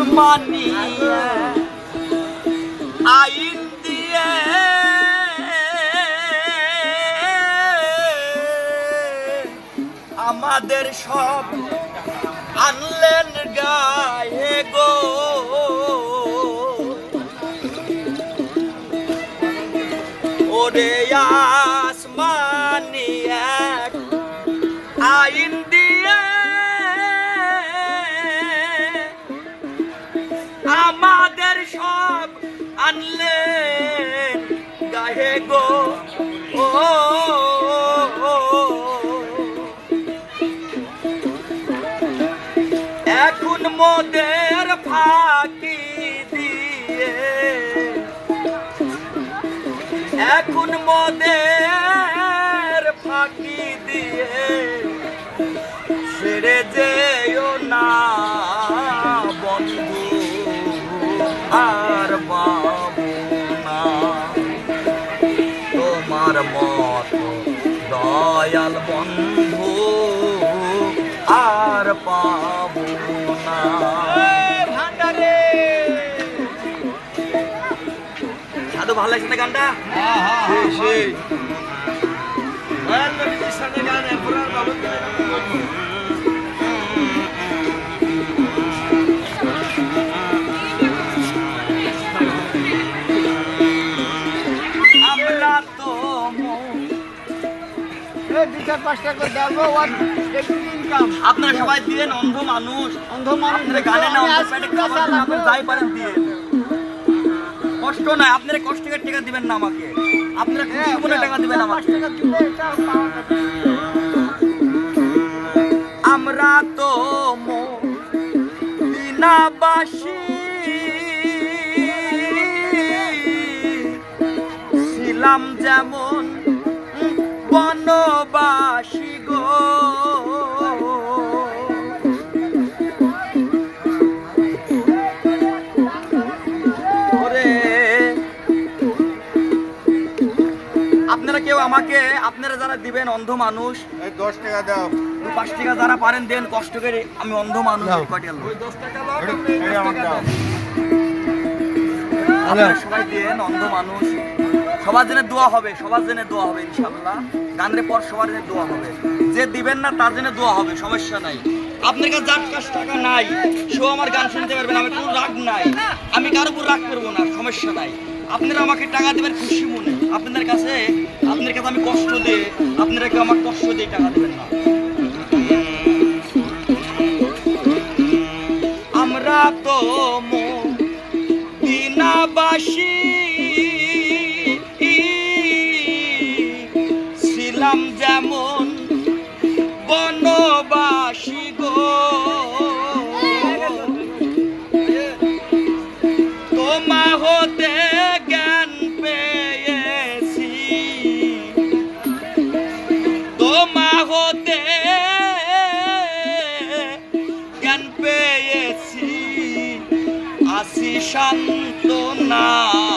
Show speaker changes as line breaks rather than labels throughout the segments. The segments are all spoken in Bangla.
আসমানি দিয়ে আমাদের সব আনলেন সব আনলেন ভালো লাগছে না গানটা? আমরা তো
পাঁচটা করে দেবো
আপনারা সবাই দিলেন অন্ধ মানুষ।
অন্ধ মানুষ
গানে না যাই পারেন দিয়ে কষ্ট নাই আপনারা কষ্ট করে টাকা দিবেন না আমাকে। আপনারা খুশি মনে টাকা দিবেন আমাকে। আমরা তো দিনাবাসী ছিলাম যেমন বনবাসী। দিবেন অন্ধ মানুষ।
দশ টাকা দাও।
পাঁচ টাকা যারা পারেন দেন কষ্ট করে আমি অন্ধ মানুষ সবাই দেন অন্ধ মানুষ। সবার জন্য দোয়া হবে সবার জন্য দোয়া হবে ইনশাল্লাহ গানের পর সবার জন্য দোয়া হবে। যে দিবেন না তার জন্য দোয়া হবে সমস্যা নাই। আপনার কাছে যার কাছে টাকা নাই সেও আমার গান শুনতে পারবেন আমি কোনো রাগ নাই। আমি কারোর উপর রাগ করব না সমস্যা নাই। আপনারা আমাকে টাকা দেবেন খুশি মনে। আপনাদের কাছে আপনার কাছে আমি কষ্ট দিয়ে আপনারা কেউ আমার কষ্ট দিয়ে টাকা দেবেন না। শান্ত না।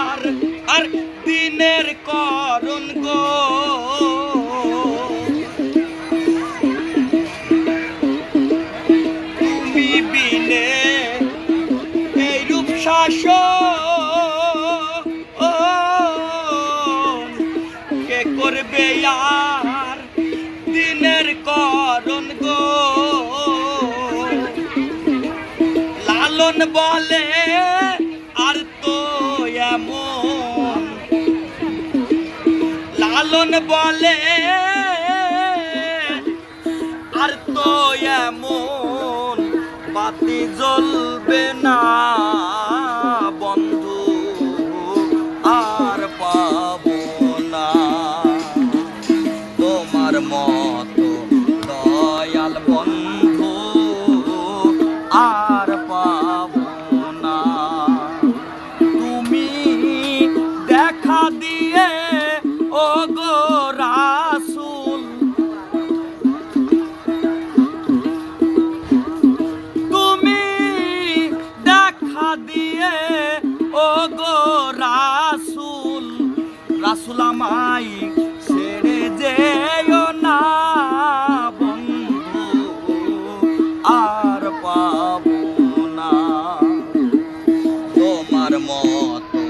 আর আর দিনের করণ গো। তুমি বিনে এই রূপ শাসন করবে আর জ্বলবে না। দিয়ে ও গো রাসুল রাসুল আমায় ছেড়ে যেও না, বন্ধু, আর পাবো না। তোমার মতো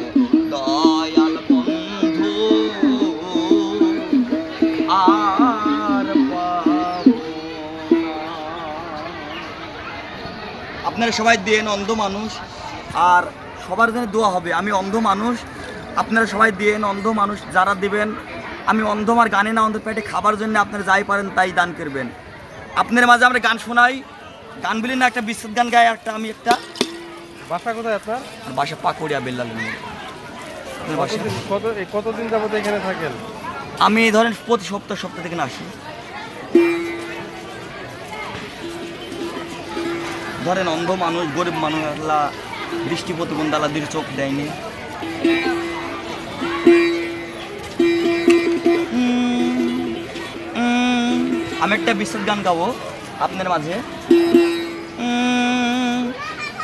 দয়াল বন্ধু, আর আপনারা সবাই দেন অন্ধ মানুষ। আর সবার জন্য দোয়া হবে। আমি অন্ধ মানুষ। আপনারা সবাই দেন অন্ধ মানুষ যারা দিবেন। আমি অন্ধ আমার গানে না অন্ধ পেটে খাবার জন্য আপনারা যাই পারেন তাই দান করবেন। আপনার মাঝে আমরা গান শোনাই। গান বলি না একটা বিশ্বত গান গাই একটা আমি একটা।
বাসা কোথায় আপনার?
বাসা পাকুড়িয়া বেল্লালের মধ্যে
কতদিন কত কতদিন যাবত এখানে থাকেন?
আমি ধরেন প্রতি সপ্তাহ সপ্তাহ থেকে আসি। ধরেন অন্ধ মানুষ গরিব মানুষ আল্লাহ দৃষ্টি প্রতিবন্ধ চোখ দেয়নি। আমি একটা বিশেষ গান গাবো আপনার মাঝে।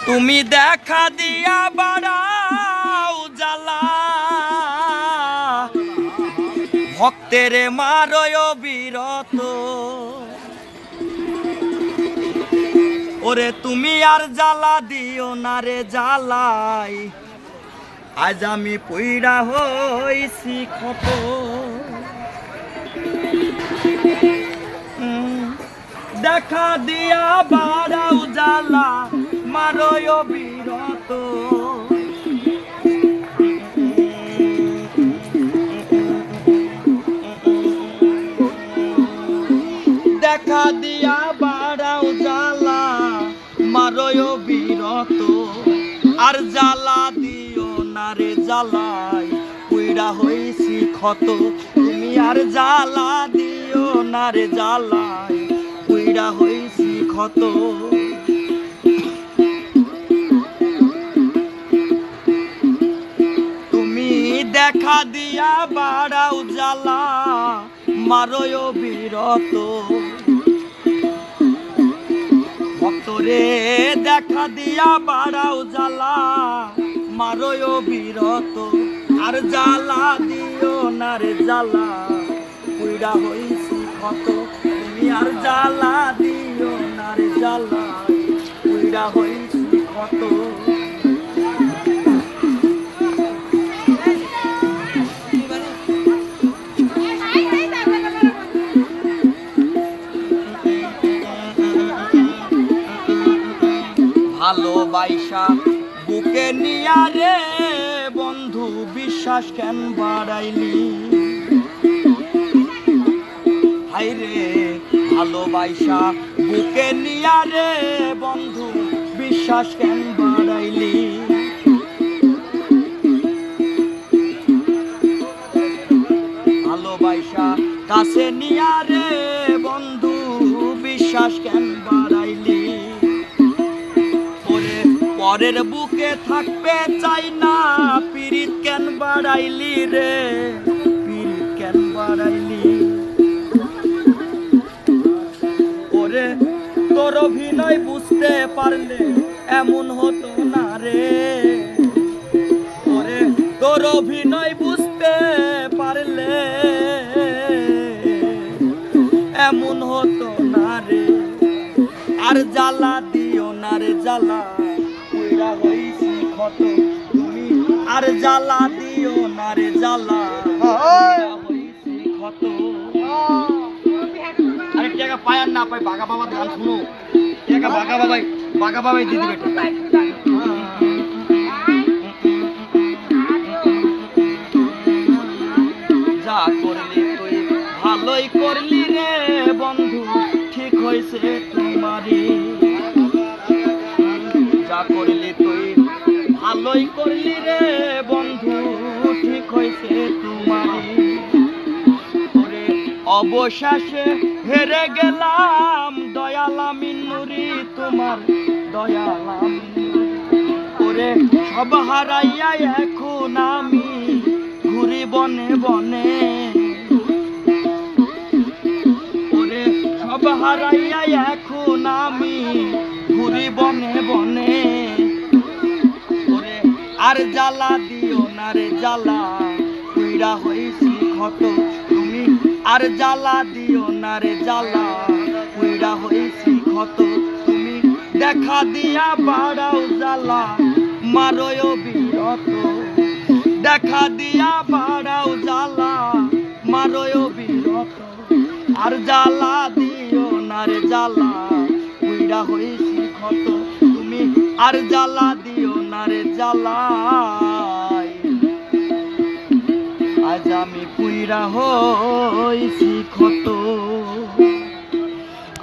তুমি দেখা দিয়া বাড়াও জ্বালা। ভক্তের মারয় বিরত ওরে তুমি আর জ্বালা দিও না রে জ্বালাই। আজ আমি পইড়া হইছি উম, দেখা দিয়া বাড়াও জ্বালা মারয় বিরত দেখা দিয়া জ্বালা মারয় বিরত। আর জ্বালা দিও না রে জ্বালাই কুইড়া হইছি ক্ষত। তুমি আর জ্বালা দিও না রে জ্বালাই কুইড়া হইছি ক্ষত। তুমি দেখা দিয়া বাড়াও জ্বালা, মারয় বিরত। ভক্তরে দেখা দিয়া বাড়াও জ্বালা মারয় বিরত, আর জ্বালা দিও না রে জ্বালা। কুইড়া হইছি কত তুমি আর জ্বালা দিও না রে জ্বালা। কুইড়া হইছি ক্ষত ভালোবাসা বুকে নিয়া রে বন্ধু, বিশ্বাস কেন বাড়াইলি? হাই রে ভালোবাসা বুকে নিয়া রে বন্ধু, বিশ্বাস কেন বাড়াইলি? ভালোবাসা কাছে নিয়া রে বন্ধু, বিশ্বাস কেন পরের বুকে থাকবে চাই না, পিরিত কেন বাড়াইলি রে? পিরিত কেন বাড়াইলি? ওরে, তোর অভিনয় বুঝতে পারলে এমন হতো না রে। ওরে, তোর অভিনয় বুঝতে পারলে এমন হতো না রে। আর জ্বালা দিও না রে, জ্বালা। জ্বালা দিও না রে জ্বালা ক্ষত। আরে টাকা পায়ার না পাই বাঘা বাবা গান শুনো। টাকা বাঘা বাবাই বাঘা বাবাই দিয়ে দিবে যা করলি তুই ভালোই করলি রে বন্ধু ঠিক হয়েছে তোমারই। যা করলি তুই ভালোই করলি অবশেষে হেরে গেলাম, দয়ালামি নুরি তোমার, দয়ালাম ওরে সব হারাইয়া এখন আমি ঘুরি বনে বনে। ওরে সব হারাইয়া এখন আমি ঘুরি বনে বনে। ওরে আর জ্বালা দিও না রে জ্বালা কুইরা হয়েছি ক্ষত আর জ্বালা দিও না রে জ্বালা। কুইরা হইছি ক্ষত, তুমি দেখা দিয়া বাড়াও জ্বালা। মারয় বিরত দেখা দিয়া বাড়াও জ্বালা। মারয় বিরত আর জ্বালা দিও না রে জ্বালা। কুইরা হইছি ক্ষত, তুমি আর জ্বালা দিও না রে জ্বালাই পুইরা হইছি ক্ষত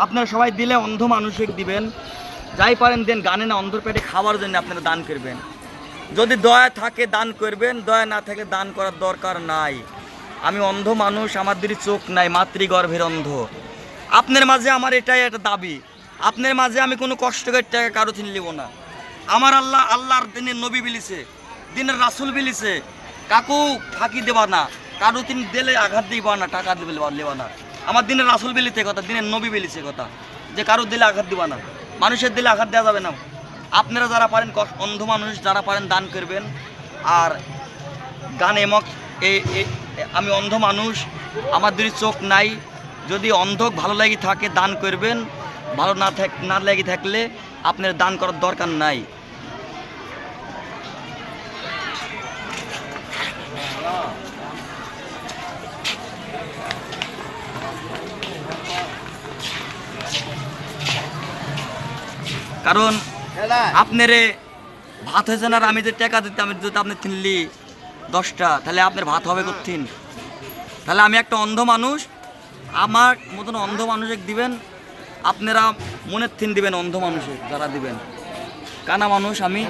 আপনারা সবাই দিলে অন্ধ মানুষকে দিবেন। যাই পারেন দেন, গানে না অন্ধর পেটে খাওয়ার জন্য আপনারা দান করবেন। যদি দয়া থাকে দান করবেন, দয়া না থাকলে দান করার দরকার নাই। আমি অন্ধ মানুষ আমার দিদি চোখ নাই, মাতৃগর্ভের অন্ধ। আপনার মাঝে আমার এটাই একটা দাবি। আপনার মাঝে আমি কোনো কষ্ট করে টাকা কারও চিনি নিব না। আমার আল্লাহ, আল্লাহর দিনের নবী বিলিছে, দিনের রাসুল বিলিছে, কাকু ফাঁকি দেবা না। কারও তিনি দিলে আঘাত দিবা না, টাকা দিবে লেবা না। আমার দিনের রাসুল বেলিতে কথা, দিনের নবী বিলিছে কথা, যে কারও দিলে আঘাত দিবা না। মানুষের দিলে আঘাত দেওয়া যাবে না। আপনারা যারা পারেন অন্ধ মানুষ যারা পারেন দান করবেন। আর গান এমক এ- আমি অন্ধ মানুষ আমার দুই চোখ নাই। যদি অন্ধ ভালো লাগি থাকে, দান করবেন। ভালো না থাক না লাগি থাকলে আপনার দান করার দরকার নাই। কারণ আপনারে ভাত হয়েছে না আর আমি যে টাকা দিতাম যদি আপনি কিনলি দশটা তাহলে আপনার ভাত হবে করতেন তাহলে আমি একটা অন্ধ মানুষ আমার মতন অন্ধ মানুষকে দিবেন আপনারা মনের থিন দিবেন অন্ধ মানুষের যারা দিবেন। কানা মানুষ আমি।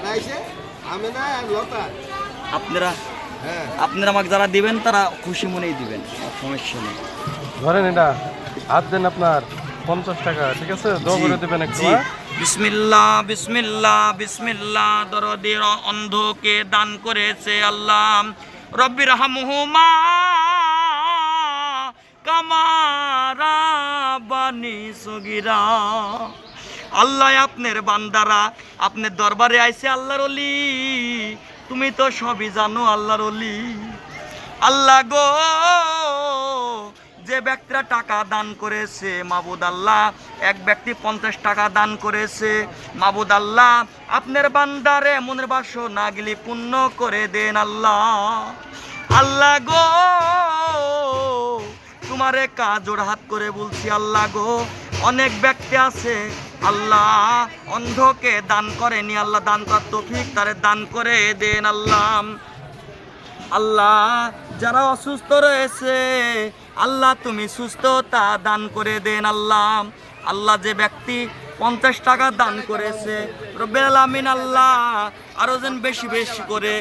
আমি
আপনারা
হ্যাঁ।
আপনারা আমাকে যারা দিবেন তারা খুশি মনেই দিবেন সমস্যা নেই।
ধরেন এটা হাত দেন আপনার। পঞ্চাশ টাকা ঠিক আছে? দোয়া করে দেবেন একটু
জি।
হ্যাঁ?
বিসমিল্লাহ বিসমিল্লাহ বিসমিল্লাহ দরদের অন্ধকে দান করেছে আল্লাহ। রব্বির হামহুমা কামারা বানি সগিরা। আল্লাহ আপনার বান্দারা আপনার দরবারে আইছে আল্লাহর অলি তুমি তো সবই জানো আল্লাহর অলি আল্লাহ গো যে ব্যক্তিরা টাকা দান করেছে, মাবুদ আল্লাহ, এক ব্যক্তি পঞ্চাশ টাকা দান করেছে, মাবুদ আল্লাহ, আপনার বান্দারে মনের বাস না গেলে পুণ্য করে দেন আল্লাহ। আল্লাহ গো, তোমারে কাজোর হাত করে বলছি আল্লাহ গো, অনেক ব্যক্তি আছে, আল্লাহ অন্ধকে দান করেনি, আল্লাহ দান কর তফিক তারে দান করে দেন আল্লাহ। আল্লাহ, যারা অসুস্থ রয়েছে আল্লাহ তুমি সুস্থতা দান করে দেন আল্লাহ। আল্লাহ যে ব্যক্তি পঞ্চাশ টাকা দান করেছে আলামিন আল্লাহ আরও যেন বেশি বেশি করে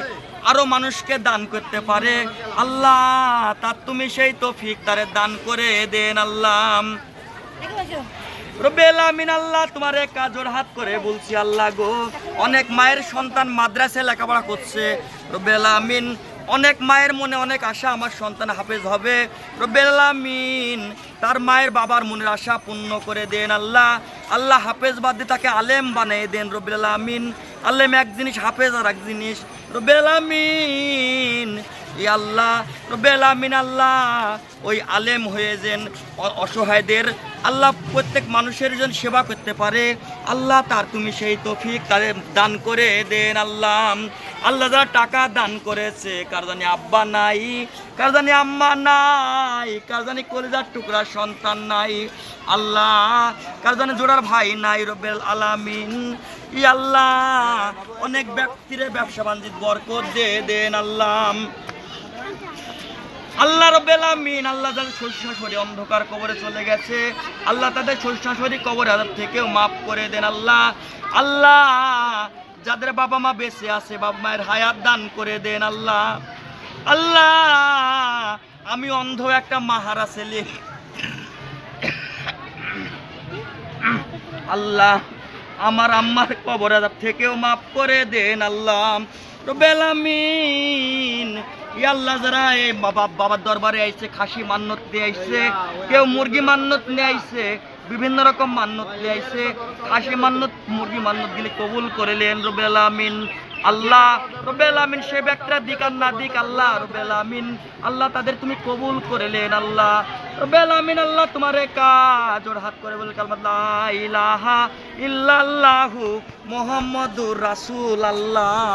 আরও মানুষকে দান করতে পারে। আল্লাহ তার তুমি সেই তফিক তারে দান করে দেন আল্লাহ। আল্লাহ, তোমার হাত করে বলছি আল্লাহ গো। অনেক মায়ের সন্তান মাদ্রাসায় লেখাপড়া করছে। রব্বিল আমিন অনেক মায়ের মনে অনেক আশা আমার সন্তান হাফেজ হবে। রব্বিল আমিন তার মায়ের বাবার মনের আশা পূর্ণ করে দেন আল্লাহ। আল্লাহ হাফেজ বাদ তাকে আলেম বানিয়ে দেন রব্বিল আমিন আলেম এক জিনিস, হাফেজ আর এক জিনিস। রব্বিল আমিন ই আল্লাহ, রব্বিল আমিন আল্লাহ ওই আলেম হয়ে যেন অসহায়দের আল্লাহ প্রত্যেক মানুষের জন্য সেবা করতে পারে। আল্লাহ তার তুমি সেই তফিক তাদের দান করে দেন আল্লাহ। আল্লাহ যারা টাকা দান করেছে, কার জানি আব্বা নাই, কার জানি আম্মা নাই, কার জানি কলিজার টুকরা সন্তান নাই। আল্লাহ, কার জানি জোড়ার ভাই নাই রব্বেল আলামিন। ই আল্লাহ, অনেক ব্যক্তিরে ব্যবসা বাণিজ্য বরকত দে দেন আল্লাহ। রব্বেল আমিন আল্লাহ যাদের শ্বশুর অন্ধকার কবরে চলে গেছে। আল্লাহ তাদের শ্বশুর কবরে আজাব থেকেও মাফ করে দেন আল্লাহ। আল্লাহ, যাদের বাবা মা বেঁচে আছে, বাবা মায়ের হায়াত দান করে দেন আল্লাহ। আল্লাহ, আমি অন্ধ একটা মাহারা ছেলে। আল্লাহ, আমার আম্মার কবর থেকেও মাফ করে দেন আল্লাহ। রব্বেল আমিন ই আল্লাহ যারা এই বাবা বাবার দরবারে আইছে, খাসি মান্নত নিয়ে আইছে, কেউ মুরগি মান্নত নিয়ে আইছে, বিভিন্ন রকম মান্যত লিয়াইছে খাসি মান্যত মুরগি মান্যত গিলে কবুল করিলেন রবেল আমিন আল্লাহ রবেল আমিন সে ব্যক্তিরা দিক আর না দিক, আল্লাহ রবেল আমিন আল্লাহ তাদের তুমি কবুল করিলেন আল্লাহ রবেল আমিন আল্লাহ তোমার কাজ ওর হাত করে বলে কালমাত ইলাহা ইল্লাল্লাহু মুহাম্মাদুর রাসূল আল্লাহ